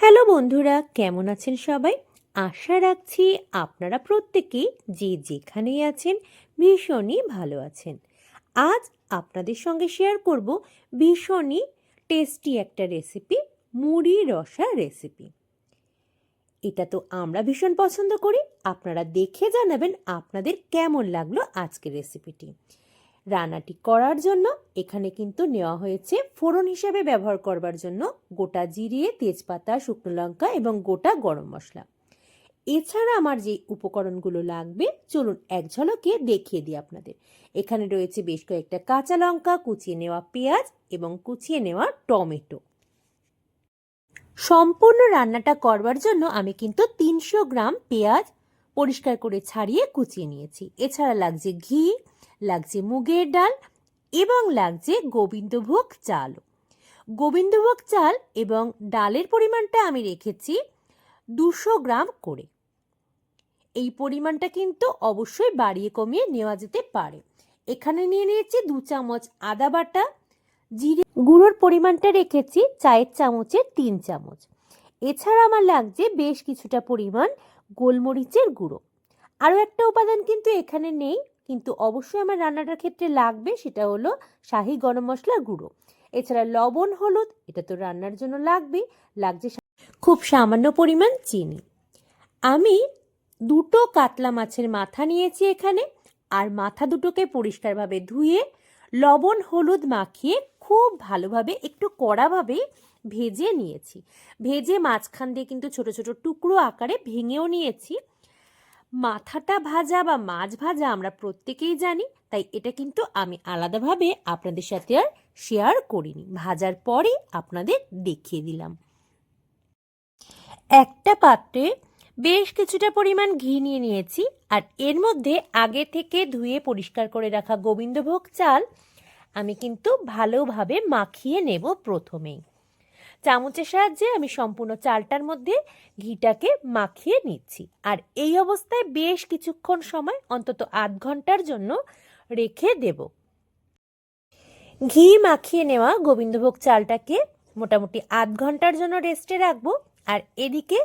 Hello বন্ধুরা, কেমন আছেন সবাই? আশা রাখছি আপনারা প্রত্যেকেই যে যেখানেই আছেন, ভীষণই ভালো আছেন। আজ আপনাদের সঙ্গে শেয়ার করব ভীষণই টেস্টি একটা রেসিপি মুড়ি রসা রেসিপি এটা তো আমরা ভীষণ পছন্দ করি। আপনারা দেখে জানাবেন আপনাদের কেমন লাগল আজকের রেসিপিটি রান্নাটি করার জন্য এখানে কিন্তু নেওয়া হয়েছে ফোড়ন হিসেবে ব্যবহার করবার জন্য গোটা জিরে, তেজপাতা, শুকনো লঙ্কা এবং গোটা গরম মশলা। এছাড়া আমার যে উপকরণগুলো লাগবে, চলুন এক ঝলকে দেখিয়ে দিই আপনাদের। এখানে রয়েছে বেশ কয়েকটা কাঁচা লঙ্কা, কুচিয়ে নেওয়া পেঁয়াজ এবং কুচিয়ে নেওয়া টমেটো। সম্পূর্ণ রান্নাটা করবার জন্য আমি কিন্তু তিনশো গ্রাম পেঁয়াজ পরিষ্কার করে ছাড়িয়ে কুচিয়ে নিয়েছি। এছাড়া লাগছে ঘি লাগছে মুগের ডাল এবং লাগছে গোবিন্দভোগ চাল। গোবিন্দভোগ চাল এবং ডালের পরিমাণটা আমি রেখেছি দুশো গ্রাম করে। এই পরিমাণটা কিন্তু অবশ্যই বাড়িয়ে কমিয়ে নেওয়া যেতে পারে। এখানে নিয়ে নিয়েছি দু চামচ আদা বাটা, জিরে গুঁড়োর পরিমাণটা রেখেছি চায়ের চামচের তিন চামচ। এছাড়া আমার লাগছে বেশ কিছুটা পরিমাণ গোলমরিচের গুঁড়ো। আরও একটা উপাদান কিন্তু এখানে নেই কিন্তু অবশ্যই আমার রান্নাটার ক্ষেত্রে লাগবে সেটা হলো শাহি গরম মশলার গুঁড়ো। এছাড়া লবণ, হলুদ, এটা তো রান্নার জন্য লাগবেই লাগছে খুব সামান্য পরিমাণ চিনি। আমি দুটো কাতলা মাছের মাথা নিয়েছি এখানে, আর মাথা দুটোকে পরিষ্কারভাবে ধুয়ে লবণ, হলুদ মাখিয়ে খুব ভালোভাবে একটু কড়াভাবে ভেজে নিয়েছি। ভেজে মাঝখান দিয়ে কিন্তু ছোট ছোট টুকরো আকারে ভেঙেও নিয়েছি। মাথাটা ভাজা বা মাছ ভাজা আমরা প্রত্যেকেই জানি, তাই এটা কিন্তু আমি আলাদাভাবে আপনাদের সাথে আর শেয়ার করিনি। ভাজার পরে আপনাদের দেখিয়ে দিলাম। একটা পাত্রে বেশ কিছুটা পরিমাণ ঘি নিয়ে নিয়েছি, আর এর মধ্যে আগে থেকে ধুয়ে পরিষ্কার করে রাখা গোবিন্দভোগ চাল আমি কিন্তু ভালোভাবে মাখিয়ে নেব প্রথমেই। চামচের সাহায্যে আমি সম্পূর্ণ চালটার মধ্যে ঘিটাকে মাখিয়ে নিচ্ছি। আর এই অবস্থায় বেশ কিছুক্ষণ সময়, অন্তত আধ ঘণ্টার জন্য রেখে দেব। ঘি মাখিয়ে নেওয়া গোবিন্দভোগ চালটাকে মোটামুটি আধ ঘণ্টার জন্য রেস্টে রাখব। আর এদিকে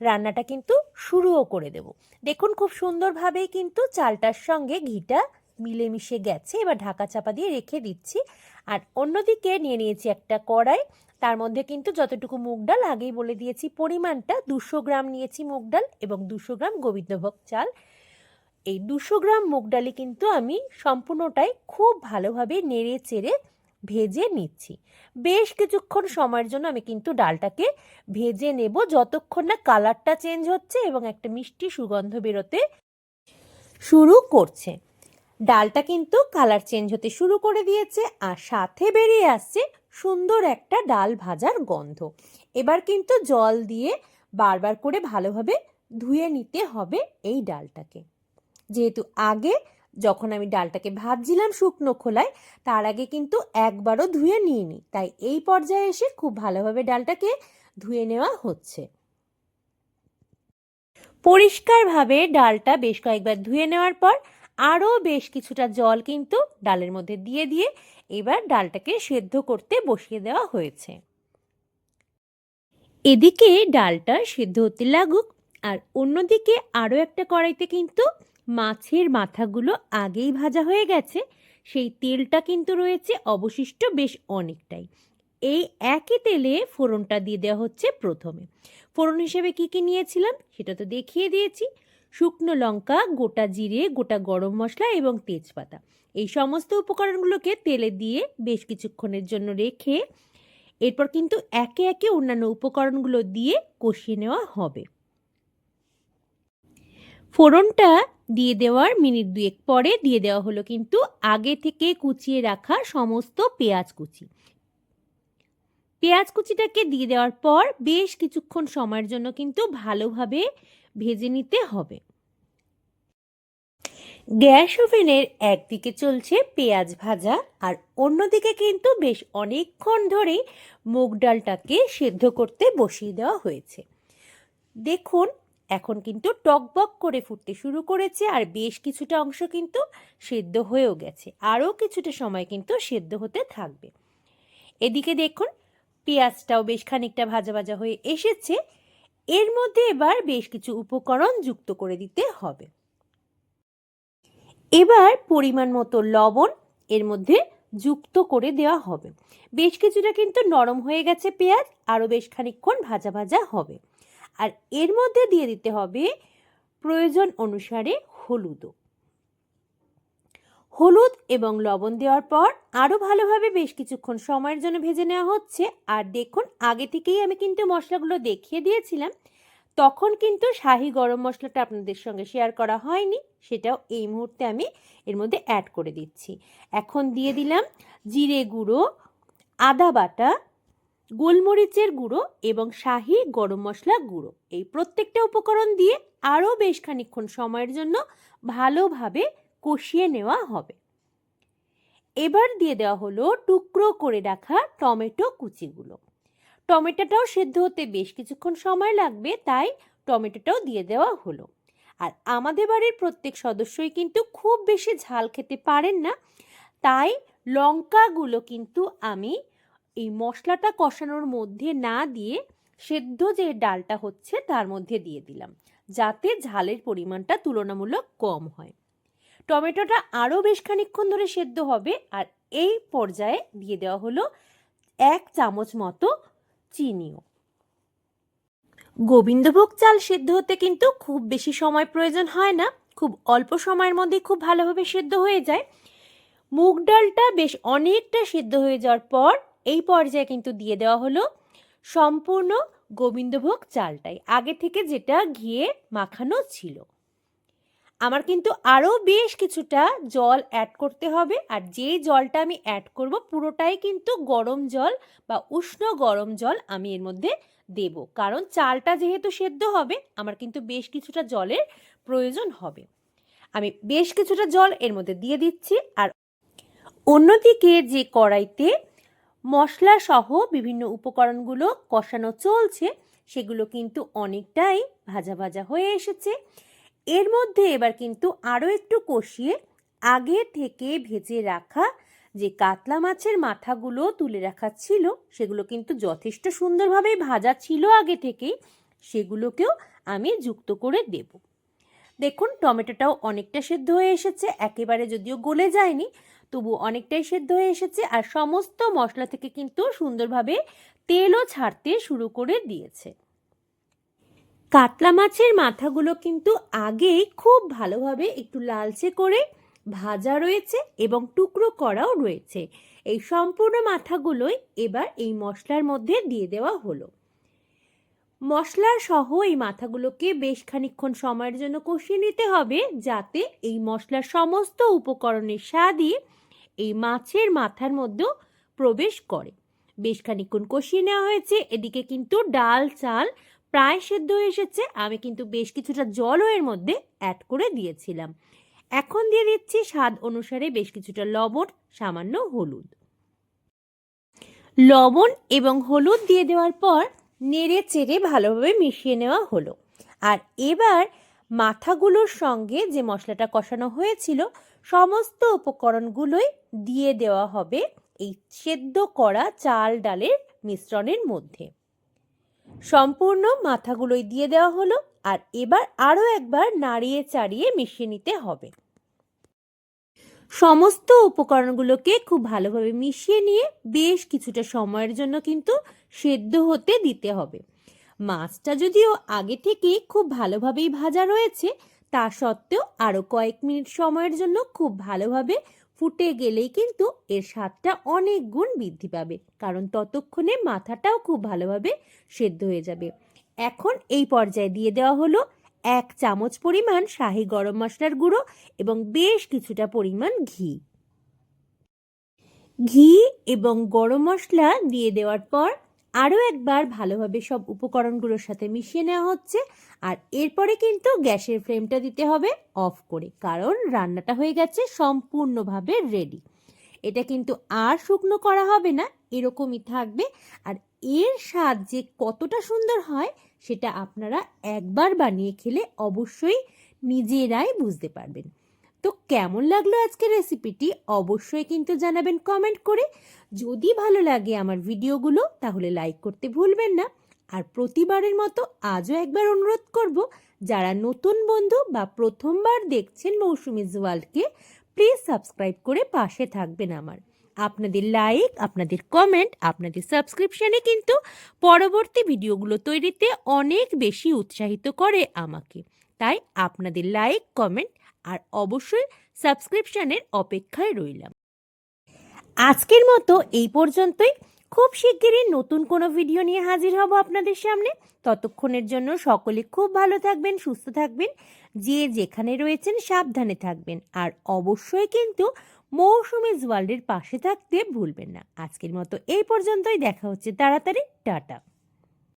রান্নাটা কিন্তু শুরুও করে দেব। দেখুন, খুব সুন্দরভাবেই কিন্তু চালটার সঙ্গে ঘিটা মিলেমিশে গেছে। এবার ঢাকা চাপা দিয়ে রেখে দিচ্ছি। আর অন্যদিকে নিয়ে নিয়েছি একটা কড়াই। তার মধ্যে কিন্তু যতটুকু মুগ ডাল, আগেই বলে দিয়েছি, পরিমাণটা দুশো গ্রাম নিয়েছি মুগ ডাল এবং দুশো গ্রাম গোবিন্দভোগ চাল। এই দুশো গ্রাম মুগ ডালে কিন্তু আমি সম্পূর্ণটাই খুব ভালোভাবে নেড়ে চেড়ে ভেজে নিচ্ছি। বেশ কিছুক্ষণ সময়ের জন্য আমি কিন্তু ডালটাকে ভেজে নেব যতক্ষণ না কালারটা চেঞ্জ হচ্ছে এবং একটা মিষ্টি সুগন্ধ বেরোতে শুরু করছে। ডালটা কিন্তু কালার চেঞ্জ হতে শুরু করে দিয়েছে আর সাথে বেরিয়ে আসছে সুন্দর একটা ডাল ভাজার গন্ধ। এবার কিন্তু জল দিয়ে বারবার করে ভালোভাবে ধুয়ে নিতে হবে এই ডালটাকে। যেহেতু আগে যখন আমি ডালটাকে ভাজছিলাম শুকনো খোলায়, তার আগে কিন্তু একবারও ধুয়ে নিইনি। তাই এই পর্যায়ে এসে খুব ভালোভাবে ডালটাকে ধুয়ে নেওয়া হচ্ছে। পরিষ্কারভাবে ডালটা বেশ কয়েকবার ধুয়ে নেওয়ার পর আরও বেশ কিছুটা জল কিন্তু ডালের মধ্যে দিয়ে দিয়ে এবার ডালটাকে সেদ্ধ করতে বসিয়ে দেওয়া হয়েছে। এদিকে ডালটা সেদ্ধ হতে লাগুক, আর অন্যদিকে আরও একটা কড়াইতে কিন্তু মাছের মাথাগুলো আগেই ভাজা হয়ে গেছে। সেই তেলটা কিন্তু রয়েছে, অবশিষ্ট বেশ অনেকটাই। এই একই তেলে ফোড়নটা দিয়ে দেওয়া হচ্ছে প্রথমে। ফোড়ন হিসেবে কী কী নিয়েছিলাম সেটা তো দেখিয়ে দিয়েছি। শুকনো লঙ্কা, গোটা জিরে, গোটা গরম মশলা এবং তেজপাতা। এই সমস্ত উপকরণগুলোকে তেলে দিয়ে বেশ কিছুক্ষণের জন্য রেখে এরপর কিন্তু একে একে অন্যান্য উপকরণগুলো দিয়ে কষিয়ে নেওয়া হবে। ফোড়নটা দিয়ে দেওয়ার মিনিট দুয়েক পরে দিয়ে দেওয়া হলো কিন্তু আগে থেকে কুচিয়ে রাখা সমস্ত পেঁয়াজ কুচি। পেঁয়াজ কুচিটাকে দিয়ে দেওয়ার পর বেশ কিছুক্ষণ সময়ের জন্য কিন্তু ভালোভাবে ভেজে নিতে হবে। গ্যাস ওভেনের একদিকে চলছে পেঁয়াজ ভাজা আর অন্যদিকে কিন্তু বেশ অনেকক্ষণ ধরেই মুগ ডালটাকে সেদ্ধ করতে বসিয়ে দেওয়া হয়েছে। দেখুন, এখন কিন্তু টকবক করে ফুটতে শুরু করেছে আর বেশ কিছুটা অংশ কিন্তু সেদ্ধ হয়েও গেছে। আরও কিছুটা সময় কিন্তু সেদ্ধ হতে থাকবে। এদিকে দেখুন পেঁয়াজটাও বেশ খানিকটা ভাজা ভাজা হয়ে এসেছে। এর মধ্যে এবার বেশ কিছু উপকরণ যুক্ত করে দিতে হবে। এবার পরিমাণ মতো লবণ এর মধ্যে যুক্ত করে দেওয়া হবে। বেশ কিছুটা কিন্তু নরম হয়ে গেছে পেঁয়াজ, আরও বেশ খানিকক্ষণ ভাজা ভাজা হবে। আর এর মধ্যে দিয়ে দিতে হবে প্রয়োজন অনুসারে হলুদও। হলুদ এবং লবণ দেওয়ার পর আরও ভালোভাবে বেশ কিছুক্ষণ সময়ের জন্য ভেজে নেওয়া হচ্ছে। আর দেখুন, আগে থেকেই আমি কিন্তু মশলাগুলো দেখিয়ে দিয়েছিলাম। তখন কিন্তু শাহি গরম মশলাটা আপনাদের সঙ্গে শেয়ার করা হয়নি। সেটাও এই মুহূর্তে আমি এর মধ্যে অ্যাড করে দিচ্ছি। এখন দিয়ে দিলাম জিরে গুঁড়ো, আদা বাটা, গোলমরিচের গুঁড়ো এবং শাহি গরম মশলা গুঁড়ো। এই প্রত্যেকটা উপকরণ দিয়ে আরও বেশ খানিকক্ষণ সময়ের জন্য ভালোভাবে কষিয়ে নেওয়া হবে। এবার দিয়ে দেওয়া হলো টুকরো করে রাখা টমেটো কুচিগুলো। টমেটোটাও সেদ্ধ হতে বেশ কিছুক্ষণ সময় লাগবে, তাই টমেটোটাও দিয়ে দেওয়া হলো। আর আমাদের বাড়ির প্রত্যেক সদস্যই কিন্তু খুব বেশি ঝাল খেতে পারেন না, তাই লঙ্কাগুলো কিন্তু আমি এই মশলাটা কষানোর মধ্যে না দিয়ে সেদ্ধ যে ডালটা হচ্ছে তার মধ্যে দিয়ে দিলাম, যাতে ঝালের পরিমাণটা তুলনামূলক কম হয়। টমেটোটা আরও বেশ খানিকক্ষণ ধরে সেদ্ধ হবে, আর এই পর্যায়ে দিয়ে দেওয়া হলো এক চামচ মতো চিনিও। গোবিন্দভোগ চাল সেদ্ধ হতে কিন্তু খুব বেশি সময় প্রয়োজন হয় না, খুব অল্প সময়ের মধ্যে খুব ভালোভাবে সেদ্ধ হয়ে যায়। মুগ ডালটা বেশ অনেকটা সেদ্ধ হয়ে যাওয়ার পর এই পর্যায়ে কিন্তু দিয়ে দেওয়া হলো সম্পূর্ণ গোবিন্দভোগ চালটাই, আগে থেকে যেটা ঘিয়ে মাখানো ছিল। আমার কিন্তু আরও বেশ কিছুটা জল অ্যাড করতে হবে। আর যে জলটা আমি অ্যাড করব, পুরোটাই কিন্তু গরম জল বা উষ্ণ গরম জল আমি এর মধ্যে দেব। কারণ চালটা যেহেতু সেদ্ধ হবে, আমার কিন্তু বেশ কিছুটা জলের প্রয়োজন হবে। আমি বেশ কিছুটা জল এর মধ্যে দিয়ে দিচ্ছি। আর অন্যদিকে যে কড়াইতে মশলা সহ বিভিন্ন উপকরণগুলো কষানো চলছে, সেগুলো কিন্তু অনেকটাই ভাজা ভাজা হয়ে এসেছে। এর মধ্যে এবার কিন্তু আরও একটু কষিয়ে আগে থেকে ভেজে রাখা যে কাতলা মাছের মাথাগুলো তুলে রাখা ছিল, সেগুলো কিন্তু যথেষ্ট সুন্দরভাবেই ভাজা ছিল আগে থেকেই, সেগুলোকেও আমি যুক্ত করে দেব। দেখুন, টমেটোটাও অনেকটা সেদ্ধ হয়ে এসেছে, একেবারে যদিও গলে যায়নি তবু অনেকটাই সেদ্ধ হয়ে এসেছে আর সমস্ত মশলা থেকে কিন্তু সুন্দরভাবে তেলও ছাড়তে শুরু করে দিয়েছে। কাতলা মাছের মাথাগুলো কিন্তু আগেই খুব ভালোভাবে একটু লালচে করে ভাজা রয়েছে এবং টুকরো করাও রয়েছে। এই সম্পূর্ণ মাথাগুলোই এবার এই মশলার মধ্যে দিয়ে দেওয়া হলো। মশলা সহ এই মাথাগুলোকে বেশ খানিক্ষণ সময়ের জন্য কষিয়ে নিতে হবে যাতে এই মশলার সমস্ত উপকরণের স্বাদই এই মাছের মাথার মধ্যেও প্রবেশ করে। বেশ খানিক্ষণ কষিয়ে নেওয়া হয়েছে, এদিকে কিন্তু ডাল, চাল প্রায় সেদ্ধ হয়ে এসেছে, আমি কিন্তু বেশ কিছুটা জলও এর মধ্যে অ্যাড করে দিয়েছিলাম। এখন দিয়ে দিচ্ছি স্বাদ অনুসারে বেশ কিছুটা লবণ, সামান্য হলুদ। লবণ এবং হলুদ দিয়ে দেওয়ার পর নেড়ে চেড়ে ভালোভাবে মিশিয়ে নেওয়া হলো। আর এবার মাথাগুলোর সঙ্গে যে মশলাটা কষানো হয়েছিল, সমস্ত উপকরণগুলোই দিয়ে দেওয়া হবে এই সেদ্ধ করা চাল ডালের মিশ্রণের মধ্যে। সম্পূর্ণ মাথাগুলোই দিয়ে দেওয়া হলো আর এবার আরও একবার নাড়িয়ে চাড়িয়ে মিশিয়ে নিতে হবে। সমস্ত উপকরণগুলোকে খুব ভালোভাবে মিশিয়ে নিয়ে বেশ কিছুটা সময়ের জন্য কিন্তু সেদ্ধ হতে দিতে হবে। মাছটা যদিও আগে থেকে খুব ভালোভাবেই ভাজা রয়েছে, তা সত্ত্বেও আরও কয়েক মিনিট সময়ের জন্য খুব ভালোভাবে ফুটে গেলেই কিন্তু এর স্বাদটা অনেক গুণ বৃদ্ধি পাবে। কারণ ততক্ষণে মাথাটাও খুব ভালোভাবে সেদ্ধ হয়ে যাবে। এখন এই পর্যায়ে দিয়ে দেওয়া হলো এক চামচ পরিমাণ শাহি গরম মশলার গুঁড়ো এবং বেশ কিছুটা পরিমাণ ঘি। ঘি এবং গরম মশলা দিয়ে দেওয়ার পর আরও একবার ভালোভাবে সব উপকরণগুলোর সাথে মিশিয়ে নেওয়া হচ্ছে, আর এরপরে কিন্তু গ্যাসের ফ্লেমটা দিতে হবে অফ করে, কারণ রান্নাটা হয়ে গেছে সম্পূর্ণভাবে রেডি। এটা কিন্তু আর শুকনো করা হবে না, এরকমই থাকবে, আর এর স্বাদ যে কতটা সুন্দর হয় সেটা আপনারা একবার বানিয়ে খেলে অবশ্যই নিজেরাই বুঝতে পারবেন। তো কেমন লাগল আজকের রেসিপিটি অবশ্যই কিন্তু জানাবেন কমেন্ট করে। যদি ভালো লাগে আমার ভিডিওগুলো তাহলে লাইক করতে ভুলবেন না। আর প্রতিবারের মতো আজও একবার অনুরোধ করব, যারা নতুন বন্ধু বা প্রথমবার দেখছেন মৌসুমিজ ওয়ার্ল্ডকে প্লিজ সাবস্ক্রাইব করে পাশে থাকবেন আমার। আপনাদের লাইক আপনাদের কমেন্ট আপনাদের সাবস্ক্রিপশানে কিন্তু পরবর্তী ভিডিওগুলো তৈরিতে অনেক বেশি উৎসাহিত করে আমাকে। তাই আপনাদের লাইক কমেন্ট আর অবশ্যই সাবস্ক্রিপশানের অপেক্ষায় রইলাম। আজকের মতো এই পর্যন্তই। খুব শিগগিরই নতুন কোনো ভিডিও নিয়ে হাজির হব আপনাদের সামনে। ততক্ষণের জন্য সকলে খুব ভালো থাকবেন, সুস্থ থাকবেন। যে যেখানে রয়েছেন সাবধানে থাকবেন। আর অবশ্যই কিন্তু মৌসুমিজ ওয়ার্ল্ডের পাশে থাকতে ভুলবেন না। আজকের মতো এই পর্যন্তই। দেখা হচ্ছে তাড়াতাড়ি। টাটা।